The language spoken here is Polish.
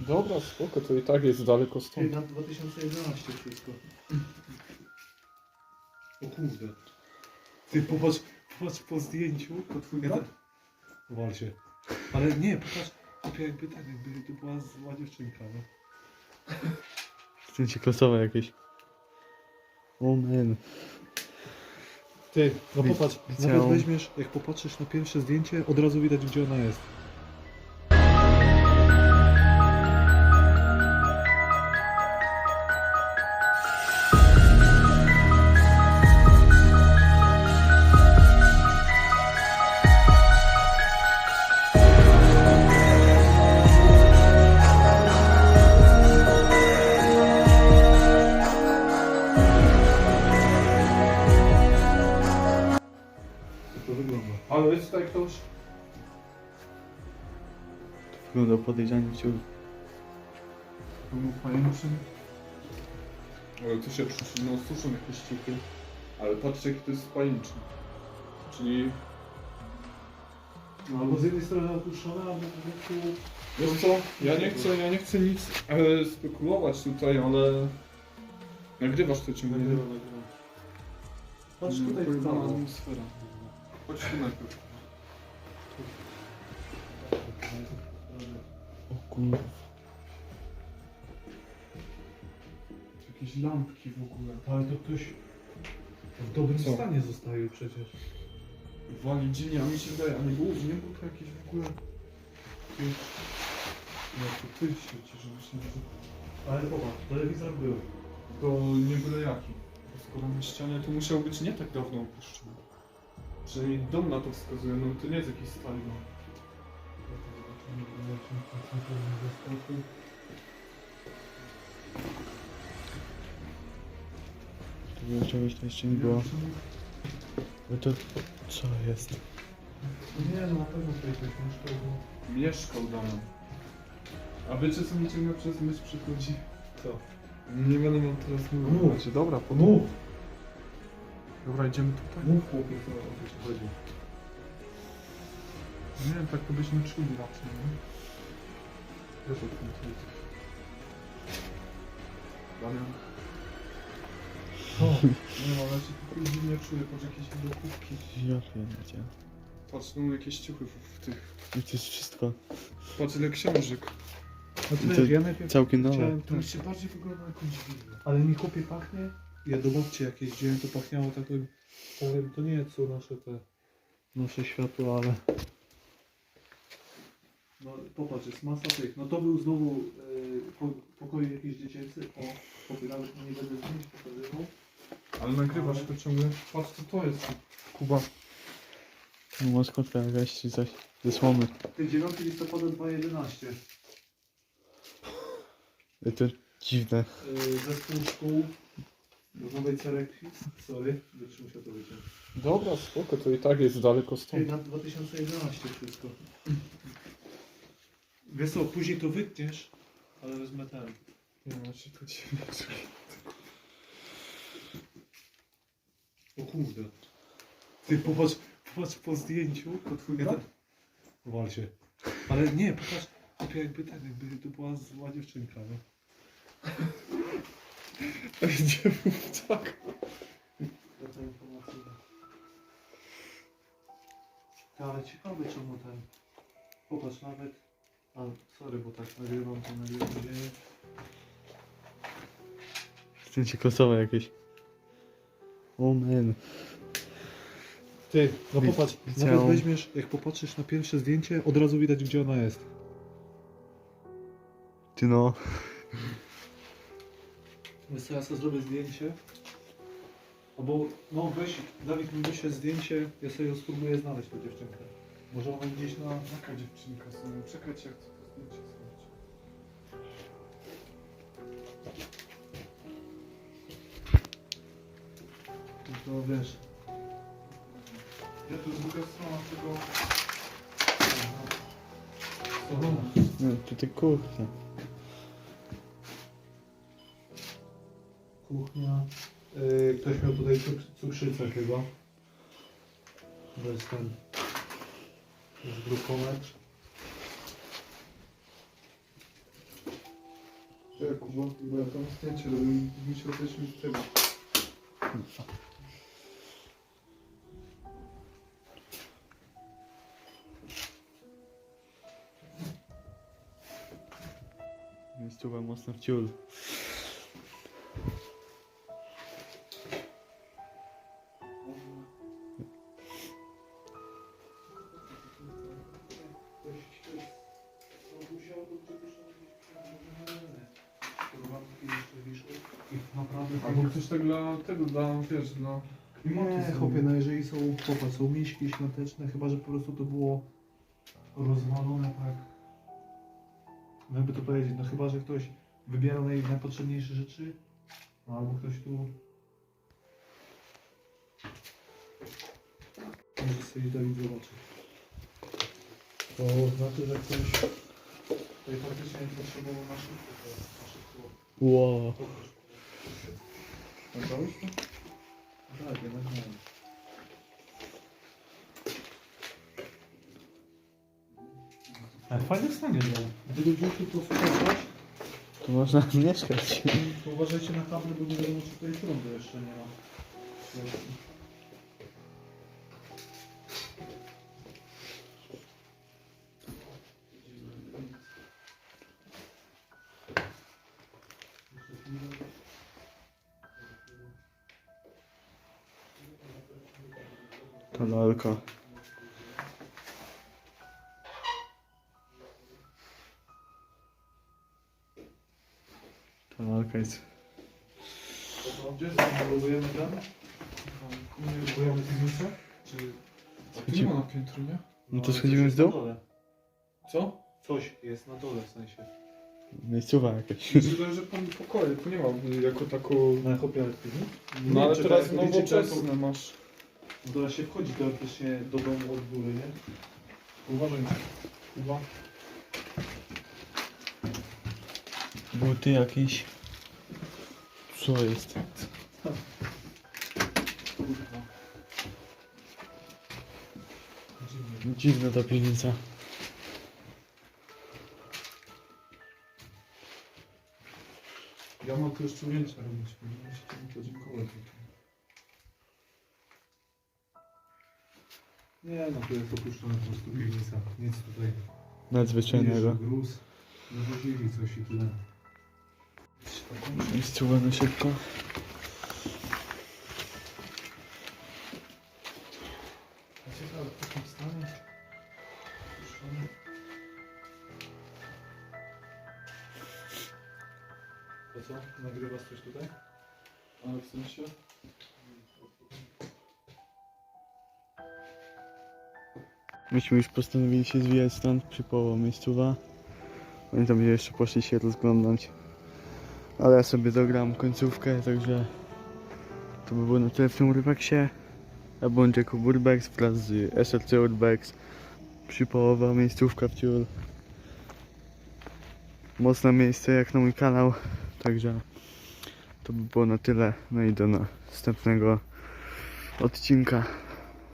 Dobra, spoko, to i tak jest daleko stąd. na 2011 wszystko. O kurde. Ty popatrz, popatrz po zdjęciu. To twój Wal się. Ale nie, popatrz, to jakby tak, jakby to była zła dziewczynka, no. Zdjęcie klasowe jakieś. O man. Ty, no Wi- popatrz, widziałem. nawet weźmiesz, jak popatrzysz na pierwsze zdjęcie, od razu widać, gdzie ona jest. Ale jest tutaj ktoś? Wyglądał podejrzanie ciur. To był pajęczyn. Ale tu się przyczyną suszą jakieś ciuchy. Ale patrzcie, jaki to jest pajęczyn. Czyli... No, albo z jednej strony opuszczona, albo po prostu... Wiesz co, ja nie chcę, ja nie chcę nic e, spekulować tutaj, ale... Nagrywasz to ciągle, nie? Nagrywa, nagrywa. Patrz tutaj w Pojebana prawo. atmosfera. Chodź tu najpierw. O kurwa. Jakieś lampki w ogóle. Ale to ktoś w dobrym Co? stanie zostaje przecież. Wali dziwnie, a mi się wydaje, a nie było, nie było to jakieś w ogóle... Jakieś... No to ty świeci, żebyś nie... Ale popatrz, telewizor był. To nie byle jaki. Skoro na ścianie to musiał być nie tak dawno opuszczony. Przynajmniej dom na to wskazuje, no to nie jest jakiś stary dom. To było czegoś to jeszcze nie było. No to co jest? Nie, no na pewno tutaj ktoś mieszkał. bo- Mieszkał Damian. A wiecie co mi ciągle przez myśl przychodzi? Co? Nie będę wam teraz Mów. mówić. Dobra, po Mów! Dobra, idziemy tutaj? Mów chłopie, co o co ci chodzi. Nie wiem, tak to byśmy czuli raczej, nie? Wiesz o tym, co jest. Damian. Co? Nie no, ale się tutaj dziwnie czuję, patrz jakieś widełkówki. Ja pierdzie. Patrz, no jakieś ciuchy w, w tych... I to jest wszystko. Patrz ile książek. No to to ja najpierw Całkiem nowe. chciałem... To jeszcze bardziej wygląda na. Ale mi chłopie pachnie? Ja do babci jak jeździłem, to pachniało takim... Powiem, to nie co nasze te... Nasze światło, ale... No popatrz, jest masa tych. No to był znowu yy, po, pokoju jakiś dziecięcy. O, chłopie, nawet nie będę zdjęć pokazywał. Ale nagrywasz to ciągle. Patrz co to jest. Kuba. No maskotka jakaś czy coś. Ze słomy. Ty 9 listopada 2011. I To dziwne. Yy, zespół szkół Nowej Cerekwi. Sorry, będziesz musiał to wyciąć. Dobra, spoko, to i tak jest daleko Ty, stąd. na 2011 wszystko. Wiesz co, później to wytniesz, ale wezmę ten. Nie no, się to dziwnie czuję. O kurde. Ty popatrz, popatrz po zdjęciu. To twój Ja brat? tak... Wal się. Ale nie, popatrz, jakby tak, jakby to była zła dziewczynka, no. Gdzie był tak? Data informacyjna. Ty, ale ciekawe czemu ten... Popatrz nawet... A, sorry, bo tak nagrywam, to nagrywam dzieje. Zdjęcie klasowe jakieś. O man. Ty, no Wi- popatrz, widziałem. nawet weźmiesz, jak popatrzysz na pierwsze zdjęcie, od razu widać, gdzie ona jest. Ty no. Co, ja zrobię zdjęcie. Albo, no weź, Dawid mi zdjęcie, ja sobie spróbuję znaleźć, tą dziewczynkę. Może ona gdzieś na... Jaka dziewczynka sobie? Czekajcie, jak to zdjęcie zrobić. No to wiesz... Ja to jest druga strona tego... No to ty kurczę. Kuchnia. Yy, ktoś miał tutaj cuk cukrzycę chyba. To jest ten... Glukometr. czekaj Kuba, bo ja tam zdjęcie robię, musiał też mi z tego. Miejscowa mocno w ciul. Albo ktoś tak dla tego, dla, wiesz, dla klimatu. Nie, chłopie, no jeżeli są, popatrz, są miśki świąteczne, chyba że po prostu to było rozwalone tak. No jakby to powiedzieć, no chyba że ktoś wybierał naj, najpotrzebniejsze rzeczy, no albo ktoś tu. Może sobie Dawid zobaczyć. To znaczy, że ktoś tutaj faktycznie potrzebował na szybko, to na szybko. Wow. Nagrałeś to? Tak, jednak nie. Ale fajne stanie było. Gdyby wrzucił to wskazać, Tu można mieszkać. to uważajcie na kable, bo nie wiadomo czy tutaj prądu jeszcze nie ma. Ta lalka jest... Gdzie zamalowujemy ten? Malowujemy piwnicę? Czy... A tu nie ma na piętro, nie? No to ale schodzimy coś z jest dół? na dole. Co? Coś jest na dole w sensie. Miejscowa jakaś. Myślę, że pan pokoje, tu nie ma jako taką... Na piwnic? No ale teraz widzicie, nowoczesne masz. To- Teraz się wchodzi teoretycznie do domu od góry, nie? Uważaj. Kuba. Buty jakieś. Co jest? Kurwa. Dziwna ta piwnica. Ja mam tu jeszcze ujęcia robić, się temu podziękować. Nie, no to jest opuszczona po prostu piwnica. Nic tutaj. Nadzwyczajnego. Jeszcze Gruz. Wywozili coś i tyle. Miejscowa na szybko. Ciekawe, w takim stanie. Opuszczony. To co? Nagrywasz coś tutaj? Ale w sensie? Myśmy już postanowili się zwijać stąd przy połowie miejscowa. Oni tam jeszcze poszli się rozglądać. Ale ja sobie dogram końcówkę, także to by było na tyle w tym urbexie. Ja bądź jako urbex wraz z SRC urbex. Przypołowa miejscówka w ciul. Mocne miejsce jak na mój kanał, także to by było na tyle. No i do następnego odcinka.